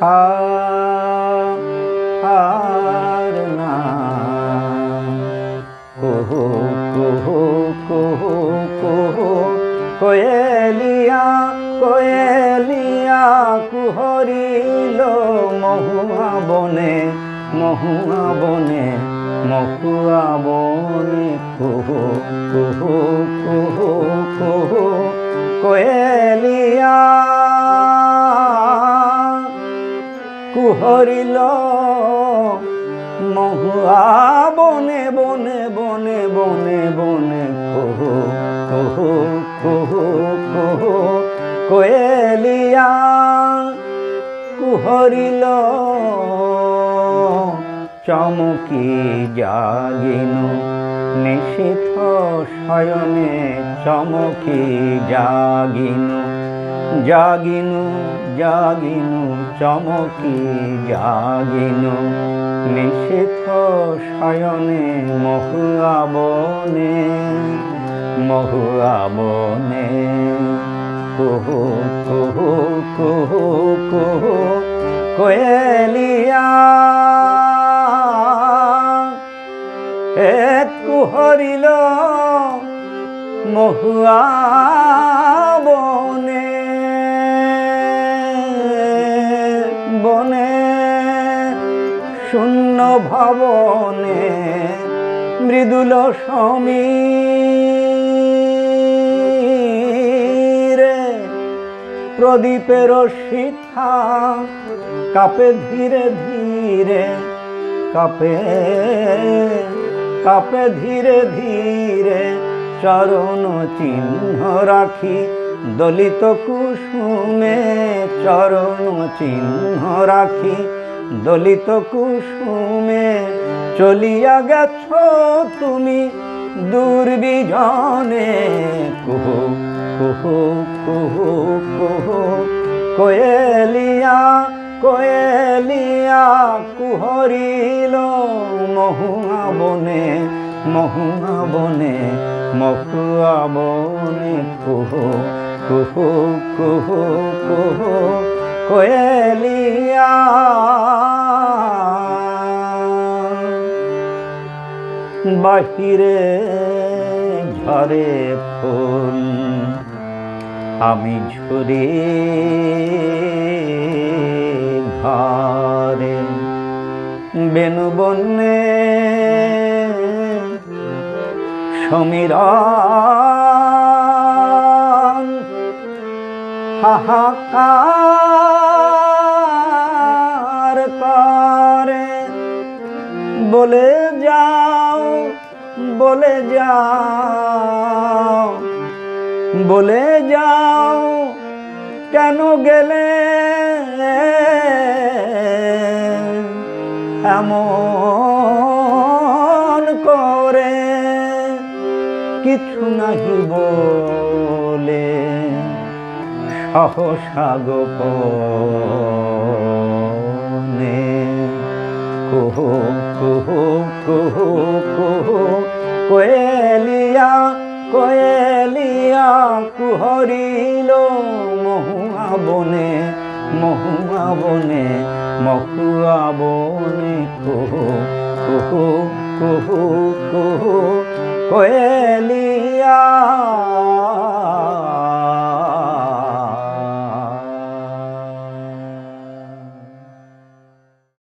হার না কুহু কুহু কুহু কুহু, কোয়েলিয়া কোয়েলিয়া, কুহরিল মহুয়া বনে মহুয়া বনে মহুয়া বনে। কুহু কুহু কুহু কুহু, কোয়েলিয়া কুহরিল। মহুয়া বনে বনে বনে বনে বনে, কুহু কুহু কুহু কুহু, কোয়েলিয়া। কুহরিল। চমকি জাগিনু নিশিথ শয়নে চমকি জাগিনু জাগিনু জাগিনু চমকি জাগিনু। নিশিথ শয়নে মহুয়া বনে মহুয়া বনে। কুহু কুহু কুহু কুহু, কোয়েলিয়া। এক কুহরিল মহুয়া বনে শূন্য ভবনে মৃদুল সমীরে প্রদীপের শিথা কাপে ধীরে ধীরে, কাপে কাপে ধীরে ধীরে, চরণ চিহ্ন রাখি দলিত কুসুমে চরণ চিহ্ন রাখি। দলিত কুসুমে চলিয়া গেছ তুমি দুর্বিজনে। কুহু কুহু কুহু কুহু, কোয়েলিয়া কোয়েলিয়া, কুহরিল মহুয়া বনে মহুয়া বনে মহুয়া বনে। কুহু কুহু কুহু কুহু কোয়েলিয়া। বাহিরে ঝরে ফুল আমি ঝুরি ঘরে বেনু বন্যে সমীরণ হাহাকার করে। বলে যাও বলে যাও বলে যাও, কেন গেলে? এমন করে কিছু নাহি বলে। সহসা গোপনে কুহু কুহু কুহু কুহু কোয়েলিয়া কোয়েলিয়া কুহরিল মহুয়া বনে মহুয়া বনে মহুয়া বনে। কুহু কুহু কুহু কুহু কোয়েলিয়া